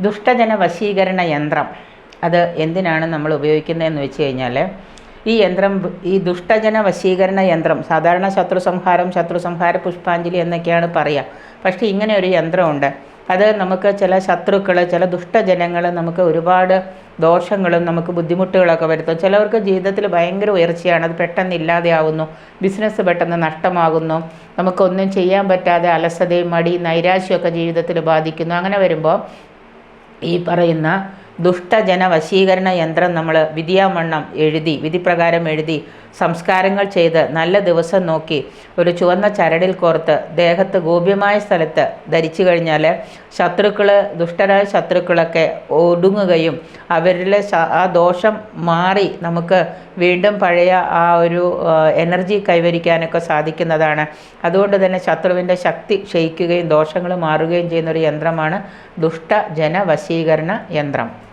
ദുഷ്ടജന വശീകരണ യന്ത്രം. അത് എന്തിനാണ് നമ്മൾ ഉപയോഗിക്കുന്നതെന്ന് വെച്ച് കഴിഞ്ഞാൽ ഈ യന്ത്രം ഈ ദുഷ്ടജന വശീകരണ യന്ത്രം സാധാരണ ശത്രു സംഹാരം ശത്രു സംഹാര പുഷ്പാഞ്ജലി എന്നൊക്കെയാണ് പറയുക. പക്ഷേ ഇങ്ങനെ ഒരു യന്ത്രമുണ്ട്. അത് നമുക്ക് ചില ശത്രുക്കൾ ചില ദുഷ്ടജനങ്ങൾ നമുക്ക് ഒരുപാട് ദോഷങ്ങളും നമുക്ക് ബുദ്ധിമുട്ടുകളൊക്കെ വരുത്തും. ചിലവർക്ക് ജീവിതത്തിൽ ഭയങ്കര ഉയർച്ചയാണ്. അത് പെട്ടെന്ന് ഇല്ലാതെയാവുന്നു. ബിസിനസ് പെട്ടെന്ന് നഷ്ടമാകുന്നു. നമുക്കൊന്നും ചെയ്യാൻ പറ്റാതെ അലസതയും മടി നൈരാശ്യമൊക്കെ ജീവിതത്തിൽ ബാധിക്കുന്നു. അങ്ങനെ വരുമ്പോൾ ഈ പറയുന്ന ദുഷ്ടജന വശീകരണ യന്ത്രം നമ്മൾ വിധിയാമണ്ണം എഴുതി വിധിപ്രകാരം എഴുതി സംസ്കാരങ്ങൾ ചെയ്ത് നല്ല ദിവസം നോക്കി ഒരു ചുവന്ന ചരടിൽ കോർത്ത് ദേഹത്ത് ഗോപ്യമായ സ്ഥലത്ത് ധരിച്ചു കഴിഞ്ഞാൽ ശത്രുക്കൾ ദുഷ്ടരായ ശത്രുക്കളൊക്കെ ഒടുങ്ങുകയും അവരിലെ ആ ദോഷം മാറി നമുക്ക് വീണ്ടും പഴയ ആ ഒരു എനർജി കൈവരിക്കാനൊക്കെ സാധിക്കുന്നതാണ്. അതുകൊണ്ട് തന്നെ ശത്രുവിന്റെ ശക്തി ക്ഷയിക്കുകയും ദോഷങ്ങൾ മാറുകയും ചെയ്യുന്ന ഒരു യന്ത്രമാണ് ദുഷ്ടജനവശീകരണ യന്ത്രം.